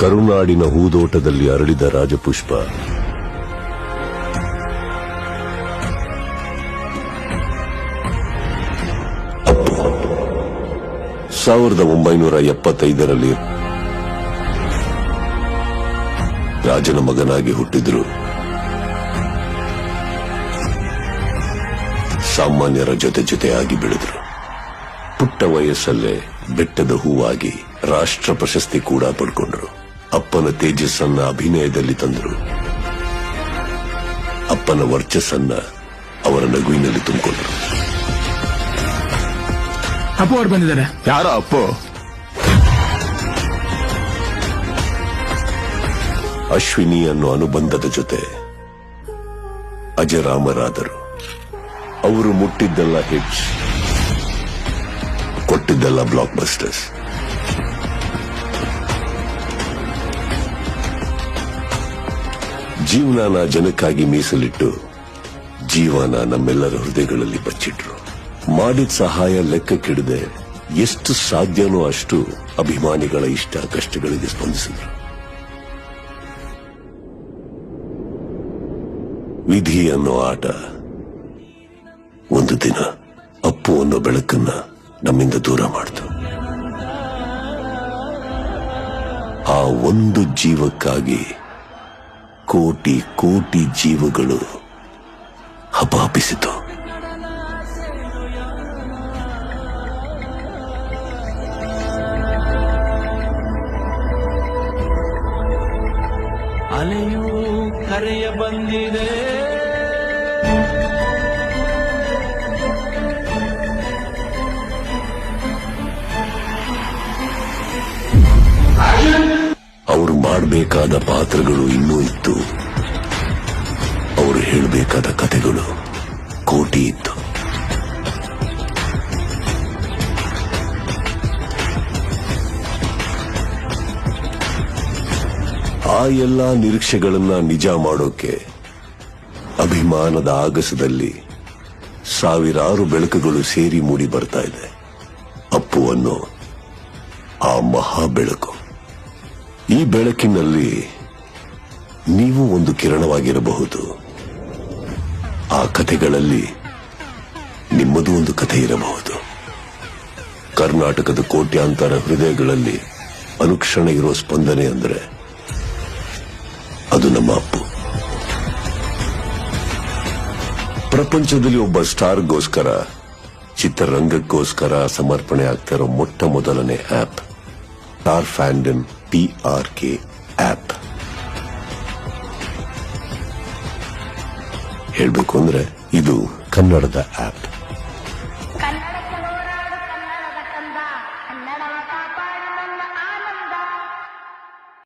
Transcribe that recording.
ಕರುನಾಡಿನ ಹೂದೋಟದಲ್ಲಿ ಅರಳಿದ ರಾಜಪುಷ್ಪ. ಸಾವಿರದ ಒಂಬೈನೂರ ಎಪ್ಪತ್ತೈದರಲ್ಲಿ ರಾಜನ ಮಗನಾಗಿ ಹುಟ್ಟಿದ್ರು. ಸಾಮಾನ್ಯರ ಜೊತೆ ಜೊತೆಯಾಗಿ ಬೆಳೆದರು. ಪುಟ್ಟ ವಯಸ್ಸಲ್ಲೇ ಬೆಟ್ಟದ ಹೂವಾಗಿ ರಾಷ್ಟ್ರ ಪ್ರಶಸ್ತಿ ಕೂಡ ಪಡ್ಕೊಂಡ್ರು. ಅಪ್ಪನ ತೇಜಸ್ಸನ್ನ ಅಭಿನಯದಲ್ಲಿ ತಂದರು. ಅಪ್ಪನ ವರ್ಚಸ್ಸನ್ನ ಅವರ ನಗುವಿನಲ್ಲಿ ತುಂಬಿಕೊಂಡರು. ಅಪ್ಪು ಅವ್ರು ಬಂದಿದ್ದಾರೆ. ಯಾರೋ ಅಪ್ಪು? ಅಶ್ವಿನಿ ಅನ್ನೋ ಅನುಬಂಧದ ಜೊತೆ ಅಜರಾಮರಾದರು. ಅವರು ಮುಟ್ಟಿದ್ದೆಲ್ಲ ಹಿಟ್ಸ್ ಕೊಟ್ಟಿದ್ದೆಲ್ಲ ಬ್ಲಾಕ್ ಬಸ್ಟರ್ಸ್ ಜೀವನನ ಜನಕ್ಕಾಗಿ ಮೀಸಲಿಟ್ಟು ಜೀವನ ನಮ್ಮೆಲ್ಲರ ಹೃದಯಗಳಲ್ಲಿ ಬಚ್ಚಿಟ್ರು. ಮಾಡಿದ ಸಹಾಯ ಲೆಕ್ಕಕ್ಕಿಡದೆ ಎಷ್ಟು ಸಾಧ್ಯನೋ ಅಷ್ಟು ಅಭಿಮಾನಿಗಳ ಇಷ್ಟ ಕಷ್ಟಗಳಿಗೆ ಸ್ಪಂದಿಸಿದ್ರು. ವಿಧಿ ಅನ್ನೋ ಆಟ ಒಂದು ದಿನ ಅಪ್ಪು ಅನ್ನೋ ಬೆಳಕನ್ನ ನಮ್ಮಿಂದ ದೂರ ಮಾಡಿತು. ಆ ಒಂದು ಜೀವಕ್ಕಾಗಿ ಕೋಟಿ ಕೋಟಿ ಜೀವಗಳು ಹಪಾಪಿಸಿತು. ಅಲೆಯೂ ಕರೆಯ ಬಂದಿದೆ. ಅವರು ಮಾಡಬೇಕಾದ ಪಾತ್ರಗಳು ಇನ್ನೂ ಇತ್ತು. ಅವರು ಹೇಳಬೇಕಾದ ಕಥೆಗಳು ಕೋಟಿ ಇತ್ತು. ಆ ಎಲ್ಲಾ ನಿರೀಕ್ಷೆಗಳನ್ನ ನಿಜ ಮಾಡೋಕೆ, ಅಭಿಮಾನದ ಆಗಸದಲ್ಲಿ ಸಾವಿರಾರು ಬೆಳಕುಗಳು ಸೇರಿ ಮೂಡಿ ಬರ್ತಾ ಇದೆ. ಅಪ್ಪು ಅನ್ನೋ ಆ ಮಹಾ ಬೆಳಕು ಈ ಬೆಳಕಿನಲ್ಲಿ ನೀವು ಒಂದು ಕಿರಣವಾಗಿರಬಹುದು. ಆ ಕಥೆಗಳಲ್ಲಿ ನಿಮ್ಮದು ಒಂದು ಕಥೆ ಇರಬಹುದು. ಕರ್ನಾಟಕದ ಕೋಟ್ಯಾಂತರ ಹೃದಯಗಳಲ್ಲಿ ಅನುಕ್ಷಣ ಇರೋ ಸ್ಪಂದನೆ ಅಂದರೆ ಅದು ನಮ್ಮ ಅಪ್ಪು. ಪ್ರಪಂಚದಲ್ಲಿ ಒಬ್ಬ ಸ್ಟಾರ್ಗೋಸ್ಕರ, ಚಿತ್ರರಂಗಕ್ಕೋಸ್ಕರ ಸಮರ್ಪಣೆ ಆಗ್ತಿರೋ ಮೊಟ್ಟ ಮೊದಲನೇ app star fandom P R K app ಹೇಳ್ಬೇಕು ಅಂದ್ರೆ ಇದು ಕನ್ನಡದ ಆಪ್